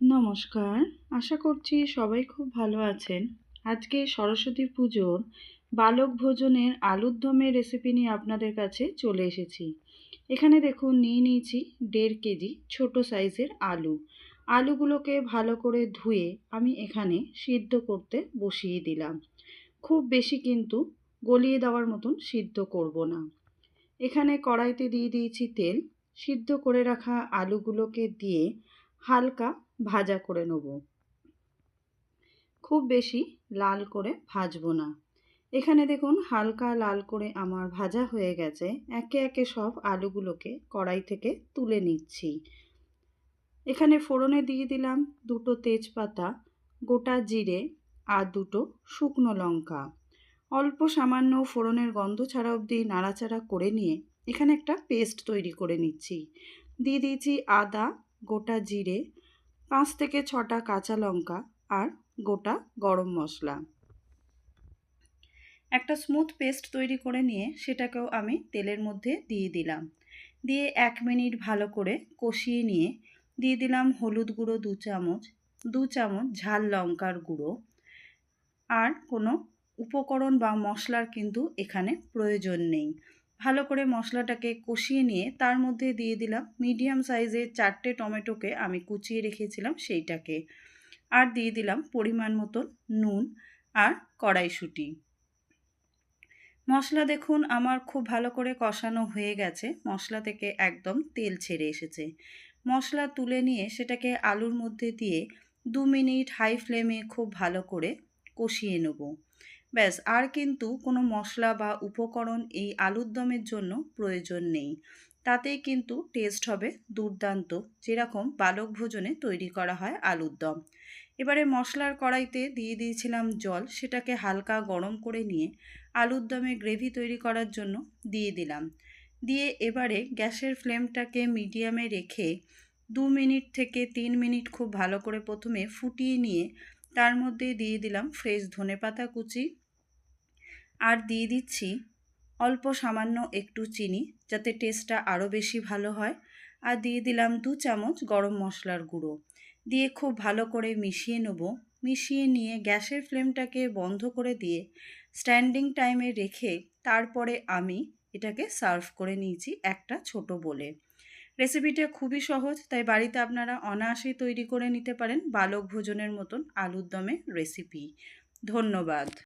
নমস্কার। আশা করছি সবাই খুব ভালো আছেন। আজকে সরস্বতী পুজোর বালক ভোজনের আলুর দমের রেসিপি নিয়ে আপনাদের কাছে চলে এসেছি। এখানে দেখুন, নিয়ে নিয়েছি দেড় কেজি ছোট সাইজের আলু। আলুগুলোকে ভালো করে ধুয়ে আমি এখানে সিদ্ধ করতে বসিয়ে দিলাম। খুব বেশি কিন্তু গলিয়ে দেওয়ার মতন সিদ্ধ করব না। এখানে কড়াইতে দিয়ে দিয়েছি তেল। সিদ্ধ করে রাখা আলুগুলোকে দিয়ে হালকা ভাজা করে নেব। খুব বেশি লাল করে ভাজবো না। এখানে দেখুন হালকা লাল করে আমার ভাজা হয়ে গেছে। একে একে সব আলুগুলোকে কড়াই থেকে তুলে নিচ্ছি। এখানে ফোড়নে দিয়ে দিলাম দুটো তেজপাতা, গোটা জিরে আর দুটো শুকনো লঙ্কা। অল্প সামান্য ফোড়নের গন্ধ ছাড়া অবধি নাড়াচাড়া করে নিয়ে এখানে একটা পেস্ট তৈরি করে নিচ্ছি। দিয়ে দিয়েছি আদা গোটা জিরে, পাঁচ থেকে ছটা কাঁচা লঙ্কা আর গোটা গরম মশলা। একটা স্মুথ পেস্ট তৈরি করে নিয়ে সেটাকেও আমি তেলের মধ্যে দিয়ে দিলাম। দিয়ে এক মিনিট ভালো করে কষিয়ে নিয়ে দিয়ে দিলাম হলুদ গুঁড়ো দু চামচ দু চামচ ঝাল লঙ্কার গুঁড়ো আর কোনো উপকরণ বা মশলার কিন্তু এখানে প্রয়োজন নেই। ভালো করে মশলাটাকে কষিয়ে নিয়ে তার মধ্যে দিয়ে দিলাম মিডিয়াম সাইজের চারটে টমেটোকে আমি কুচিয়ে রেখেছিলাম সেইটাকে। আর দিয়ে দিলাম পরিমাণ মতো নুন আর কড়াইশুঁটি। মশলা দেখুন আমার খুব ভালো করে কষানো হয়ে গেছে, মশলা থেকে একদম তেল ছেড়ে এসেছে। মশলা তুলে নিয়ে সেটাকে আলুর মধ্যে দিয়ে দু মিনিট হাই ফ্লেমে খুব ভালো করে কষিয়ে নেব। ব্যাস, আর কিন্তু কোনো মশলা বা উপকরণ এই আলুর দমের জন্য প্রয়োজন নেই। তাতেই কিন্তু টেস্ট হবে দুর্দান্ত, যেরকম বালক ভোজনে তৈরি করা হয় আলুর দম। এবারে মশলার কড়াইতে দিয়ে দিয়েছিলাম জল, সেটাকে হালকা গরম করে নিয়ে আলুর দমে গ্রেভি তৈরি করার জন্য দিয়ে দিলাম। দিয়ে এবারে গ্যাসের ফ্লেমটাকে মিডিয়ামে রেখে দু মিনিট থেকে তিন মিনিট খুব ভালো করে প্রথমে ফুটিয়ে নিয়ে তার মধ্যে দিয়ে দিলাম ফ্রেশ ধনে পাতা কুচি। আর দিয়ে দিচ্ছি অল্প সামান্য একটু চিনি, যাতে টেস্টটা আরও বেশি ভালো হয়। আর দিয়ে দিলাম দু চামচ গরম মশলার গুঁড়ো। দিয়ে খুব ভালো করে মিশিয়ে নেব। মিশিয়ে নিয়ে গ্যাসের ফ্লেমটাকে বন্ধ করে দিয়ে স্ট্যান্ডিং টাইমে রেখে তারপরে আমি এটাকে সার্ভ করে নিয়েছি একটা ছোট বলে রেসিপিটা খুবই সহজ, তাই বাড়িতে আপনারা অনায়াসেই তৈরি করে নিতে পারেন বালক ভোজনের মতন আলুর দমে রেসিপি ধন্যবাদ।